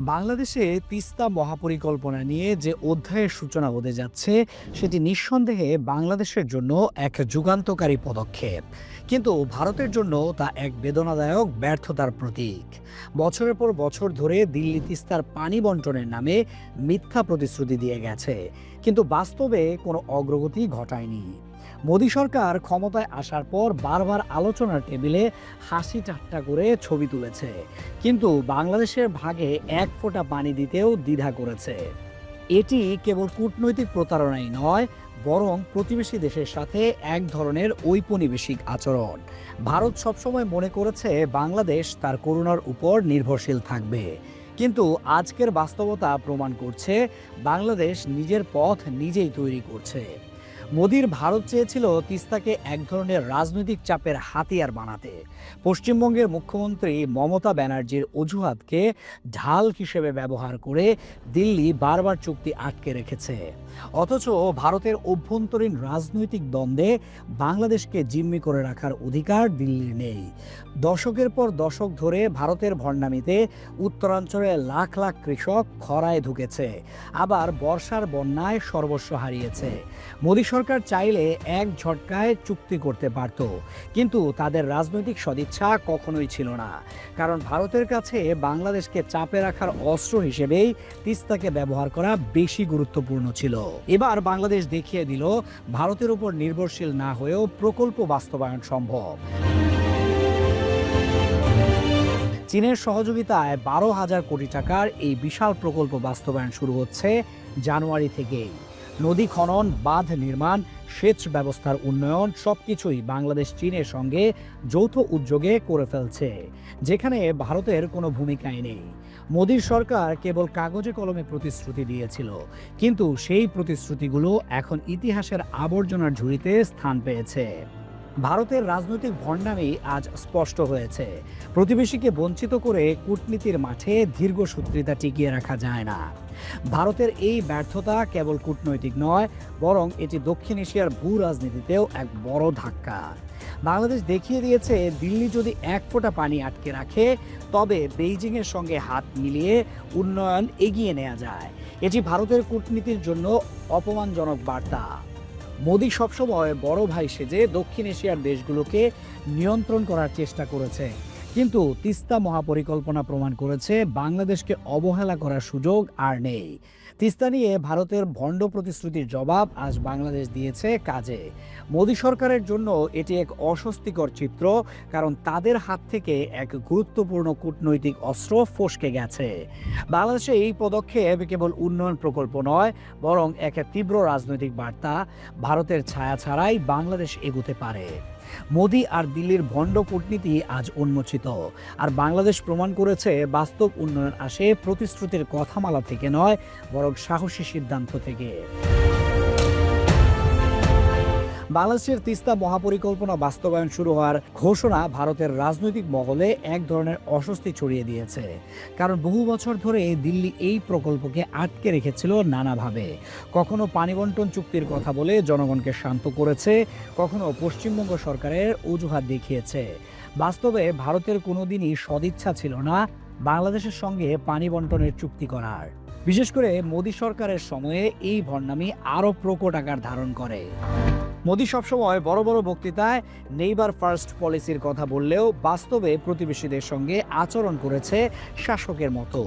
বাংলাদেশে তিস্তা মহাপরিকল্পনা নিয়ে যে অধ্যায়ের সূচনা হতে যাচ্ছে, সেটি নিঃসন্দেহে বাংলাদেশের জন্য এক যুগান্তকারী পদক্ষেপ। কিন্তু ভারতের জন্য তা এক বেদনাদায়ক ব্যর্থতার প্রতীক। বছরের পর বছর ধরে দিল্লি তিস্তার পানি বন্টনের নামে মিথ্যা প্রতিশ্রুতি দিয়ে গেছে। কিন্তু বাস্তবে কোনো অগ্রগতি ঘটায়নি। মোদী সরকার ক্ষমতায় আসার পর বারবার আলোচনার টেবিলে হাসি ঠাট্টা করে ছবি তুলেছে। কিন্তু বাংলাদেশের ভাগে এক ফোঁটা পানি দিতেও দ্বিধা করেছে। এটি কেবল কূটনৈতিক প্রতারণাই নয়, বরং প্রতিবেশী দেশের সাথে এক ধরনের ঔপনিবেশিক আচরণ। ভারত সবসময় মনে করেছে বাংলাদেশ তার করুণার উপর নির্ভরশীল থাকবে। কিন্তু আজকের বাস্তবতা প্রমাণ করছে, বাংলাদেশ নিজের পথ নিজেই তৈরি করছে। মোদির ভারত চেয়েছিল তিস্তাকে এক ধরনের রাজনৈতিক চাপের হাতিয়ার বানাতে। পশ্চিমবঙ্গের মুখ্যমন্ত্রী মমতা ব্যানার্জির অজুহাতকে ঢাল হিসেবে ব্যবহার করে দিল্লি বারবার চুক্তি আটকে রেখেছে। অথচ ভারতের অভ্যন্তরীণ রাজনৈতিক দ্বন্দ্বে বাংলাদেশকে জিম্মি করে রাখার অধিকার দিল্লির নেই। দশকের পর দশক ধরে ভারতের ভণ্ডামিতে উত্তরাঞ্চলে লাখ লাখ কৃষক খরায় ঢুকেছে আবার বর্ষার বন্যায় সর্বস্ব হারিয়েছে। মোদী চাইলে এক ঝটকায় চুক্তি করতে পারত, কিন্তু তাদের রাজনৈতিক সদিচ্ছা কখনোই ছিল না। কারণ ভারতের কাছে বাংলাদেশকে চাপে রাখার অস্ত্র হিসেবেই তিস্তাকে ব্যবহার করা বেশি গুরুত্বপূর্ণ ছিল। এবার বাংলাদেশ দেখিয়ে দিল, ভারতের উপর নির্ভরশীল না হয়েও প্রকল্প বাস্তবায়ন সম্ভব। চীনের সহযোগিতায় বারো হাজার কোটি টাকার এই বিশাল প্রকল্প বাস্তবায়ন শুরু হচ্ছে জানুয়ারি থেকেই। নদী খনন, বাঁধ নির্মাণ, সেচ ব্যবস্থার উন্নয়ন সবকিছুই বাংলাদেশ চীনের সঙ্গে যৌথ উদ্যোগে করে ফেলছে, যেখানে ভারতের কোনো ভূমিকাই নেই। মোদীর সরকার কেবল কাগজে কলমে প্রতিশ্রুতি দিয়েছিল, কিন্তু সেই প্রতিশ্রুতিগুলো এখন ইতিহাসের আবর্জনার ঝুড়িতে স্থান পেয়েছে। ভারতের রাজনৈতিক ভণ্ডামি আজ স্পষ্ট হয়েছে। প্রতিবেশীকে বঞ্চিত করে কূটনীতির মাঠে দীর্ঘসূত্রিতা টিকিয়ে রাখা যায় না। ভারতের এই ব্যর্থতা কেবল কূটনৈতিক নয়, বরং এটি দক্ষিণ এশিয়ার ভূ রাজনীতিতেও এক বড় ধাক্কা। বাংলাদেশ দেখিয়ে দিয়েছে, দিল্লি যদি এক ফোঁটা পানি আটকে রাখে, তবে বেইজিংয়ের সঙ্গে হাত মিলিয়ে উন্নয়ন এগিয়ে নেওয়া যায়। এটি ভারতের কূটনীতির জন্য অপমানজনক বার্তা। মোদী সবসময় বড় ভাই সেজে দক্ষিণ এশিয়ার দেশগুলোকে নিয়ন্ত্রণ করার চেষ্টা করেছে। কিন্তু তিস্তা মহাপরিকল্পনা প্রমাণ করেছে বাংলাদেশকে অবহেলা করার সুযোগ আর নেই। তিস্তা নিয়ে ভারতের ভণ্ড প্রতিশ্রুতির জবাব আজ বাংলাদেশ দিয়েছে কাজে। মোদী সরকারের জন্য এটি এক অস্বস্তিকর চিত্র, কারণ তাদের হাত থেকে এক গুরুত্বপূর্ণ কূটনৈতিক অস্ত্র ফসকে গেছে। বাংলাদেশে এই পদক্ষেপ কেবল উন্নয়ন প্রকল্প নয়, বরং এক তীব্র রাজনৈতিক বার্তা। ভারতের ছায়া ছাড়াই বাংলাদেশ এগুতে পারে। মোদি আর দিল্লির ভণ্ড কূটনীতি আজ উন্মোচিত। আর বাংলাদেশ প্রমাণ করেছে, বাস্তব উন্নয়ন আসে প্রতিশ্রুতির কথামালা থেকে নয়, বরং সাহসী সিদ্ধান্ত থেকে। বাংলাদেশের তিস্তা মহাপরিকল্পনা বাস্তবায়ন শুরু হওয়ার ঘোষণা ভারতের রাজনৈতিক মহলে এক ধরনের অস্বস্তি ছড়িয়ে দিয়েছে। কারণ বহু বছর ধরে দিল্লি এই প্রকল্পকে আটকে রেখেছিল নানাভাবে। কখনো পানি বন্টন চুক্তির কথা বলে জনগণকে শান্ত করেছে, কখনো পশ্চিমবঙ্গ সরকারের অজুহাত দেখিয়েছে। বাস্তবে ভারতের কোনোদিনই সদিচ্ছা ছিল না বাংলাদেশের সঙ্গে পানি বন্টনের চুক্তি করার। বিশেষ করে মোদী সরকারের সময়ে এই ভণ্ডামি আরও প্রকট আকার ধারণ করে। মোদী সবসময় বড় বড় বক্তৃতায় নেইবার ফার্স্ট পলিসির কথা বললেও বাস্তবে প্রতিবেশীদের সঙ্গে আচরণ করেছে শাসকের মতো।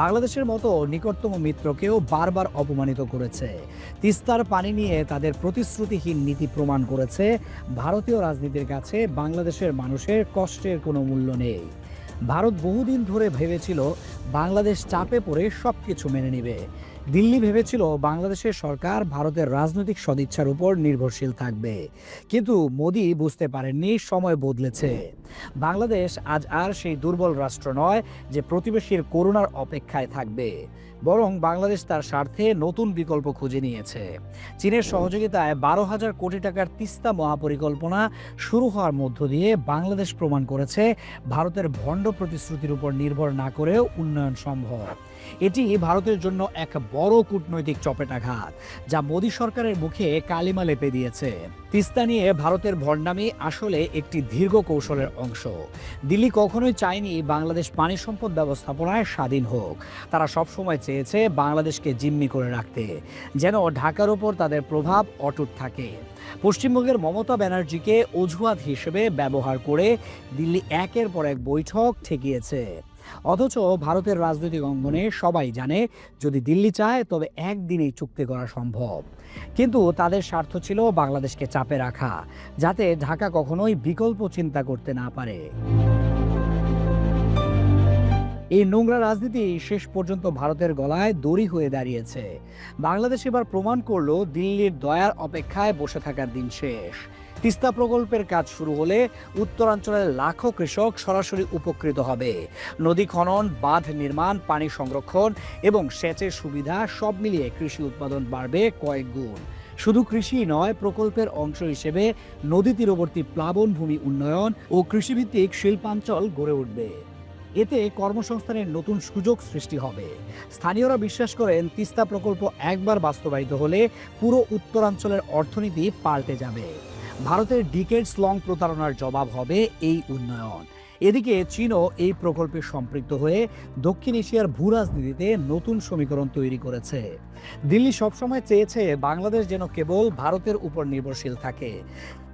বাংলাদেশের মতো নিকটতম মিত্রকেও বারবার অপমানিত করেছে। তিস্তার পানি নিয়ে তাদের প্রতিশ্রুতিহীন নীতি প্রমাণ করেছে। ভারতীয় রাজনীতির কাছে বাংলাদেশের মানুষের কষ্টের কোনো মূল্য নেই। ভারত বহুদিন ধরে ভেবেছিল বাংলাদেশ চাপে পড়ে সব কিছু মেনে নেবে। দিল্লি ভেবেছিল বাংলাদেশের সরকার ভারতের রাজনৈতিক সদিচ্ছার উপর নির্ভরশীল থাকবে। কিন্তু মোদি বুঝতে পারেননি সময় বদলেছে। বাংলাদেশ আজ আর সেই দুর্বল রাষ্ট্র নয় যে প্রতিবেশীর করুণার অপেক্ষায় থাকবে। বরং বাংলাদেশ তার স্বার্থে নতুন বিকল্প খুঁজে নিয়েছে। চীনের সহযোগিতায় বারো হাজার কোটি টাকার তিস্তা মহাপরিকল্পনা শুরু হওয়ার মধ্য দিয়ে বাংলাদেশ প্রমাণ করেছে ভারতের ভণ্ড প্রতিশ্রুতির উপর নির্ভর না করেও উন্নয়ন সম্ভব। এটি ভারতের জন্য এক বড় কূটনৈতিক চপেটাঘাত, যা মোদী সরকারের মুখে কালিমা লেপে দিয়েছে। তিস্তা নিয়ে ভারতের ভণ্ডামি আসলে একটি দীর্ঘ কৌশলের অংশ। দিল্লি কখনোই চায়নি বাংলাদেশ পানি সম্পদ ব্যবস্থাপনায় স্বাধীন হোক। তারা সবসময় চেয়েছে বাংলাদেশকে জিম্মি করে রাখতে, যেন ঢাকার ওপর তাদের প্রভাব অটুট থাকে। পশ্চিমবঙ্গের মমতা ব্যানার্জিকে অজুহাত হিসেবে ব্যবহার করে দিল্লি একের পর এক বৈঠক ঠেকিয়েছে। অথচ ভারতের রাজনৈতিক অঙ্গনে সবাই জানে, যদি দিল্লি চায়, তবে একদিনেই চুক্তি করা সম্ভব। কিন্তু তাদের স্বার্থ ছিল বাংলাদেশকে চাপে রাখা, যাতে ঢাকা কখনোই বিকল্প চিন্তা করতে না পারে। এই নোংরা রাজনীতি শেষ পর্যন্ত ভারতের গলায় দড়ি হয়ে দাঁড়িয়েছে। বাংলাদেশ এবার প্রমাণ করল দিল্লির দয়ার অপেক্ষায় বসে থাকার দিন শেষ। তিস্তা প্রকল্পের কাজ শুরু হলে উত্তরাঞ্চলের লাখো কৃষক সরাসরি উপকৃত হবে। নদী খনন, বাঁধ নির্মাণ, পানি সংরক্ষণ এবং সেচের সুবিধা সব মিলিয়ে কৃষি উৎপাদন বাড়বে কয়েক গুণ। শুধু কৃষি নয়, প্রকল্পের অংশ হিসেবে নদী তীরবর্তী প্লাবন ভূমি উন্নয়ন ও কৃষিভিত্তিক শিল্পাঞ্চল গড়ে উঠবে। এতে কর্মসংস্থানের নতুন সুযোগ সৃষ্টি হবে। স্থানীয়রা বিশ্বাস করেন, তিস্তা প্রকল্প একবার বাস্তবায়িত হলে পুরো উত্তরাঞ্চলের অর্থনীতি পাল্টে যাবে। ভারতের ডিকেটস লং প্রতারণার জবাব হবে এই উন্নয়ন। এদিকে চীনও এই প্রকল্পে সম্পৃক্ত হয়ে দক্ষিণ এশিয়ার ভূ রাজনীতিতে নতুন সমীকরণ তৈরি করেছে। দিল্লি সবসময় চেয়েছে বাংলাদেশ যেন কেবল ভারতের উপর নির্ভরশীল থাকে।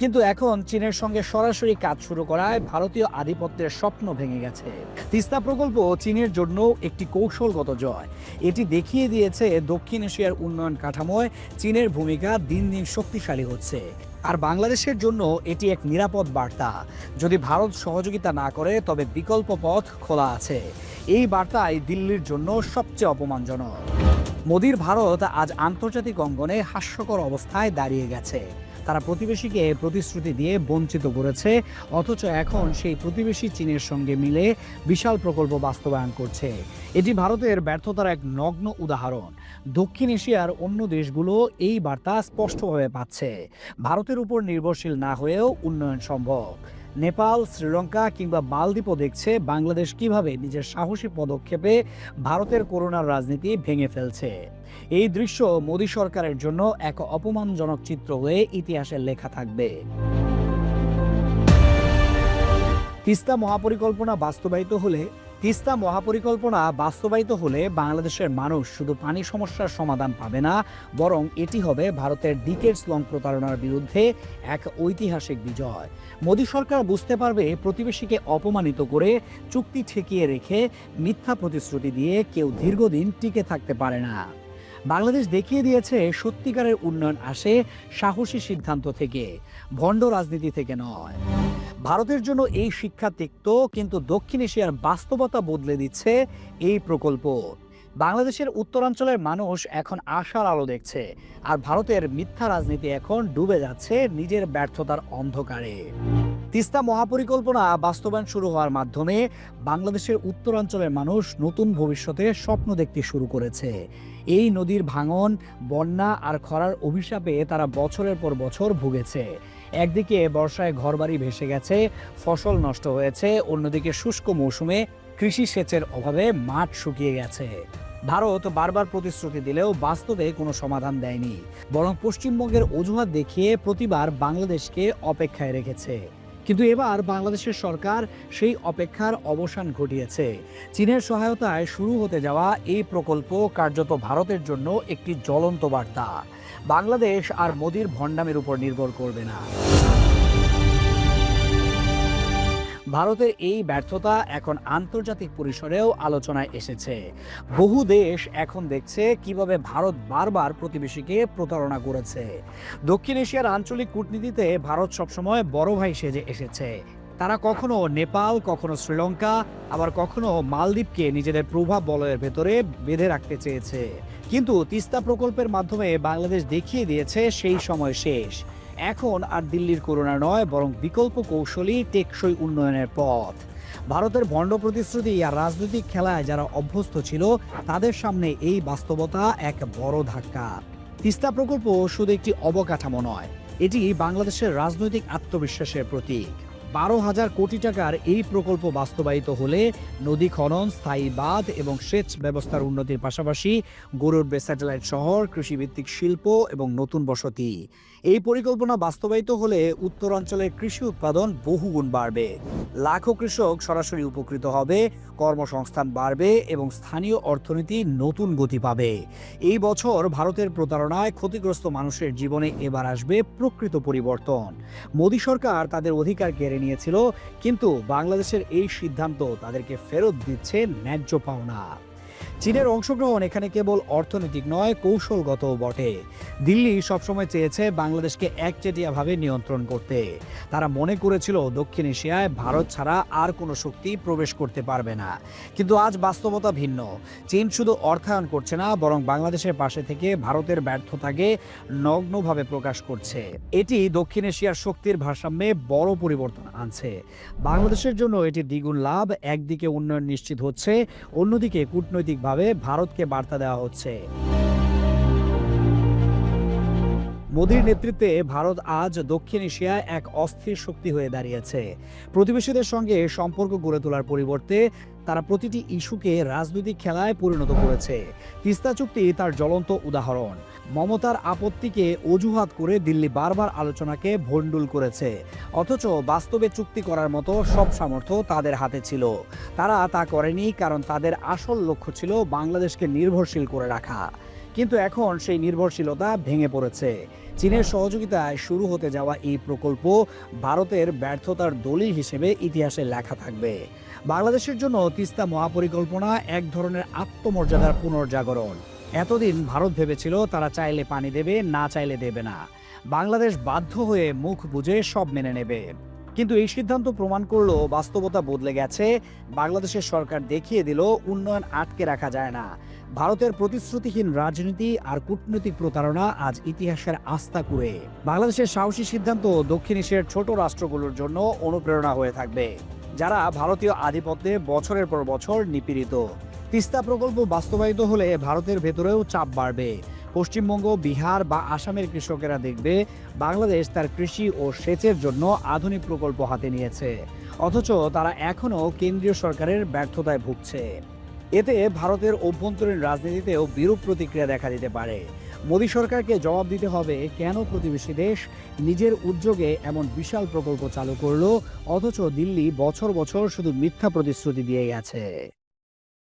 কিন্তু এখন চীনের সঙ্গে সরাসরি কাজ শুরু করায় ভারতীয় আধিপত্যের স্বপ্ন ভেঙে গেছে। তিস্তা প্রকল্প চীনের জন্য একটি কৌশলগত জয়। এটি দেখিয়ে দিয়েছে দক্ষিণ এশিয়ার উন্নয়ন কাঠামোয় চীনের ভূমিকা দিন দিন শক্তিশালী হচ্ছে। আর বাংলাদেশের জন্য এটি এক নিরাপদ বার্তা। যদি ভারত সহযোগিতা না করে, তবে বিকল্প পথ খোলা আছে। এই বার্তাই দিল্লির জন্য সবচেয়ে অপমানজনক। মোদির ভারত আজ আন্তর্জাতিক অঙ্গনে হাস্যকর অবস্থায় দাঁড়িয়ে গেছে। তারা প্রতিবেশীকে প্রতিশ্রুতি দিয়ে বঞ্চিত করেছে, অথচ এখন সেই প্রতিবেশী চীনের সঙ্গে মিলে বিশাল প্রকল্প বাস্তবায়ন করছে। এটি ভারতের ব্যর্থতার এক নগ্ন উদাহরণ। দক্ষিণ এশিয়ার অন্য দেশগুলো এই বার্তা স্পষ্টভাবে পাচ্ছে। ভারতের উপর নির্ভরশীল না হয়েও উন্নয়ন সম্ভব। নেপাল, শ্রীলঙ্কা কিংবা মালদ্বীপও দেখছে বাংলাদেশ কীভাবে নিজের সাহসী পদক্ষেপে ভারতের করোনার রাজনীতি ভেঙে ফেলছে। এই দৃশ্য মোদী সরকারের জন্য এক অপমানজনক চিত্র হয়ে ইতিহাসে লেখা থাকবে। তিস্তা মহাপরিকল্পনা বাস্তবায়িত হলে তিস্তা মহাপরিকল্পনা বাস্তবায়িত হলে বাংলাদেশের মানুষ শুধু পানি সমস্যার সমাধান পাবে না, বরং এটি হবে ভারতের ডিকেটস লং প্রতারণার বিরুদ্ধে এক ঐতিহাসিক বিজয়। মোদী সরকার বুঝতে পারবে প্রতিবেশীকে অপমানিত করে চুক্তি ঠেকিয়ে রেখে মিথ্যা প্রতিশ্রুতি দিয়ে কেউ দীর্ঘদিন টিকে থাকতে পারে না। বাংলাদেশ দেখিয়ে দিয়েছে সত্যিকারের উন্নয়ন আসে সাহসী সিদ্ধান্ত থেকে, ভণ্ড রাজনীতি থেকে নয়। ভারতের জন্য এই শিক্ষা তিক্ত, কিন্তু দক্ষিণ এশিয়ার বাস্তবতা বদলে দিচ্ছে এই প্রকল্প। বাংলাদেশের উত্তরাঞ্চলের মানুষ এখন আশার আলো দেখছে, আর ভারতের মিথ্যা রাজনীতি এখন ডুবে যাচ্ছে নিজের ব্যর্থতার অন্ধকারে। তিস্তা মহাপরিকল্পনা বাস্তবায়ন শুরু হওয়ার মাধ্যমে বাংলাদেশের উত্তরাঞ্চলের মানুষ নতুন ভবিষ্যতে স্বপ্ন দেখতে শুরু করেছে। এই নদীর ভাঙন, বন্যা আর খরার অভিশাপে তারা বছরের পর বছর ভুগেছে। একদিকে বর্ষায় ঘরবাড়ি ভেসে গেছে, ফসল নষ্ট হয়েছে, অন্যদিকে শুষ্ক মৌসুমে কৃষি সেচের অভাবে মাঠ শুকিয়ে গেছে। ভারত বারবার প্রতিশ্রুতি দিলেও বাস্তবে কোনো সমাধান দেয়নি। বরং পশ্চিমবঙ্গের অজুহাত দেখিয়ে প্রতিবার বাংলাদেশকে অপেক্ষায় রেখেছে। কিন্তু এবার বাংলাদেশের সরকার সেই অপেক্ষার অবসান ঘটিয়েছে। চীনের সহায়তায় শুরু হতে যাওয়া এই প্রকল্প কার্যত ভারতের জন্য একটি জ্বলন্ত বার্তা। বাংলাদেশ আর মোদির ভণ্ডামের উপর নির্ভর করবে না। ভারতের এই ব্যর্থতা এখন আন্তর্জাতিক পরিসরেও আলোচনায় এসেছে। বহু দেশ এখন দেখছে কীভাবে ভারত বারবার প্রতিবেশীকে প্রতারণা করেছে। দক্ষিণ এশিয়ার আঞ্চলিক কূটনীতিতে ভারত সবসময় বড় ভাই সেজে এসেছে। তারা কখনো নেপাল, কখনো শ্রীলঙ্কা, আবার কখনো মালদ্বীপকে নিজেদের প্রভাব বলয়ের ভেতরে বেঁধে রাখতে চেয়েছে। কিন্তু তিস্তা প্রকল্পের মাধ্যমে বাংলাদেশ দেখিয়ে দিয়েছে সেই সময় শেষ। এখন আর দিল্লির করোনা নয়, বরং বিকল্প কৌশলী টেকসই উন্নয়নের পথ। ভারতের ভণ্ড প্রতিশ্রুতি আর রাজনৈতিক খেলায় যারা অভ্যস্ত ছিল, তাদের সামনে এই বাস্তবতা এক বড় ধাক্কা। তিস্তা প্রকল্প শুধু একটি অবকাঠামো নয়, এটি বাংলাদেশের রাজনৈতিক আত্মবিশ্বাসের প্রতীক। বারো হাজার কোটি টাকার এই প্রকল্প বাস্তবায়িত হলে নদী খনন, স্থায়ী বাঁধ এবং সেচ ব্যবস্থার উন্নতির পাশাপাশি উঠবে স্যাটেলাইট শহর, কৃষিভিত্তিক শিল্প এবং নতুন বসতি। এই পরিকল্পনা বাস্তবায়িত হলে উত্তরাঞ্চলের কৃষি উৎপাদন বহুগুণ বাড়বে। লাখো কৃষক সরাসরি উপকৃত হবে, কর্মসংস্থান বাড়বে এবং স্থানীয় অর্থনীতি নতুন গতি পাবে। এই বছর ভারতের প্রতারণায় ক্ষতিগ্রস্ত মানুষের জীবনে এবার আসবে প্রকৃত পরিবর্তন। মোদী সরকার তাদের অধিকার কেড়ে নিয়েছিল কিন্তু বাংলাদেশের এই সিদ্ধান্ত তাদেরকে ফেরত দিচ্ছে ন্যায্য পাওনা। চীনের অংশগ্রহণ এখানে কেবল অর্থনৈতিক নয়, কৌশলগতও বটে। দিল্লি সবসময় চেয়েছে বাংলাদেশকে একচেটিয়াভাবে নিয়ন্ত্রণ করতে। তারা মনে করেছিল দক্ষিণ এশিয়ায় ভারত ছাড়া আর কোনো শক্তি প্রবেশ করতে পারবে না। কিন্তু আজ বাস্তবতা ভিন্ন। চীন শুধু অর্থায়ন করছে না, বরং বাংলাদেশের পাশে থেকে ভারতের ব্যর্থতাকে নগ্নভাবে প্রকাশ করছে। এটি দক্ষিণ এশিয়ার শক্তির ভারসাম্যে বড় পরিবর্তন আনছে। বাংলাদেশের জন্য এটি দ্বিগুণ লাভ, একদিকে উন্নয়ন নিশ্চিত হচ্ছে, অন্যদিকে কূটনৈতিকভাবে ভারতকে বার্তা দেওয়া হচ্ছে। মোদীর নেতৃত্বে ভারত আজ দক্ষিণ এশিয়ায় এক অস্থির শক্তি হয়ে দাঁড়িয়েছে। প্রতিবেশীদের সঙ্গে সম্পর্ক গড়ে তোলার পরিবর্তে তারা প্রতিটি ইস্যুকে রাজনৈতিক খেলায় পরিণত করেছে। তিস্তা চুক্তি তার জ্বলন্ত উদাহরণ। মমতার আপত্তিকে অজুহাত করে দিল্লি বারবার আলোচনাকে ভণ্ডুল করেছে। অথচ বাস্তবে চুক্তি করার মতো সব সামর্থ্য তাদের হাতে ছিল। তারা তা করেনি কারণ তাদের আসল লক্ষ্য ছিল বাংলাদেশকে নির্ভরশীল করে রাখা। কিন্তু এখন সেই নির্ভরশীলতা ভেঙে পড়েছে। চীনের সহযোগিতায় শুরু হতে যাওয়া এই প্রকল্প ভারতের ব্যর্থতার দলিল হিসেবে ইতিহাসে লেখা থাকবে। বাংলাদেশের জন্য তিস্তা মহাপরিকল্পনা এক ধরনের আত্মমর্যাদার পুনর্জাগরণ। এতদিন ভারত ভেবেছিল তারা চাইলে পানি দেবে, না চাইলে দেবে না। বাংলাদেশ বাধ্য হয়ে মুখ বুঝে সব মেনে নেবে। কিন্তু এই সিদ্ধান্ত প্রমাণ করল বাস্তবতা বদলে গেছে। বাংলাদেশের সরকার দেখিয়ে দিল, উন্নয়ন আটকে রাখা যায় না। ভারতের প্রতিশ্রুতিহীন রাজনীতি আর কূটনৈতিক প্রতারণা আজ ইতিহাসের আস্থা কুড়ে। বাংলাদেশের সাহসী সিদ্ধান্ত দক্ষিণ এশিয়ার ছোট রাষ্ট্রগুলোর জন্য অনুপ্রেরণা হয়ে থাকবে, যারা ভারতীয় আধিপত্যে বছরের পর বছর নিপীড়িত। তিস্তা প্রকল্প বাস্তবায়িত হলে ভারতের ভেতরেও চাপ বাড়বে। পশ্চিমবঙ্গ, বিহার বা আসামের কৃষকেরা দেখবে বাংলাদেশ তার কৃষি ও সেচের জন্য আধুনিক প্রকল্প হাতে নিয়েছে। অথচ তারা এখনও কেন্দ্রীয় সরকারের ব্যর্থতায় ভুগছে। এতে ভারতের অভ্যন্তরীণ রাজনীতিতেও বিরূপ প্রতিক্রিয়া দেখা দিতে পারে। মোদী সরকারকে জবাব দিতে হবে, কেন প্রতিবেশী দেশ নিজের উদ্যোগে এমন বিশাল প্রকল্প চালু করল, অথচ দিল্লি বছর বছর শুধু মিথ্যা প্রতিশ্রুতি দিয়ে গেছে